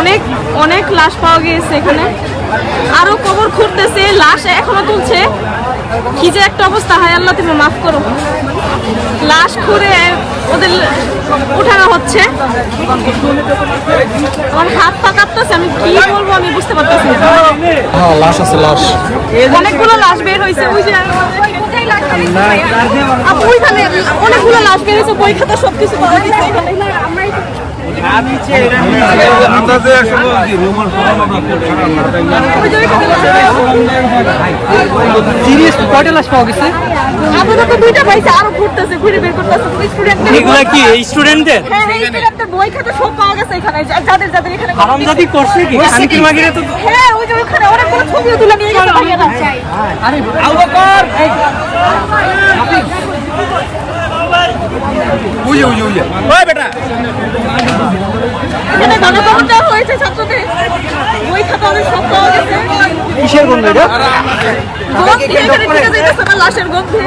অনেক অনেক লাশ পাওয়া গিয়েছে এখানে। আরও কবর খুঁড়তেছে লাশ এখনও তুলছে। কি যে একটা অবস্থা হায় আল্লাহ তুমি মাফ করো। লাশ খুঁড়ে ওদের উঠানো হচ্ছে। আমার হাত পা কাঁপতেছে আমি কি বলব আমি বুঝতে পারতেছি হ্যাঁ লাশ আছে লাশ। অনেকগুলো লাশ বের হয়েছে ওই যে ওইখানে অনেকগুলো লাশ বের হয়েছে বই খাতা সবকিছু পাওয়া গেছে ওই। সিরিয়াস কয়টা লাশ পাওয়া গেছে? আপাতত দুইটা পাইছে আরও ঘুরতেছে ঘুরে বের করতেছে। স্টুডেন্টদের এগুলা কি স্টুডেন্টদের হ্যাঁ এই স্টুডেন্টের বই খাতা সব পাওয়া গেছে এখানে। যাদের যাদের এখানে হারামজাদি করছে কি? শান্তির মাগিরে তো হ্যাঁ ওই যে ওখানে অনেকগুলো ছবিও তুলে নিয়ে গেছে ভাইয়েরা বুঝে বুঝে বুঝে ওই বেটা। দেওয়া হয়েছে ছাত্রদের বই খাতা অনেক সব পাওয়া গেছে কিসের গন্ধ এটা গন্ধ এখানে ঢুকে যাইতেছে না লাশের গন্ধে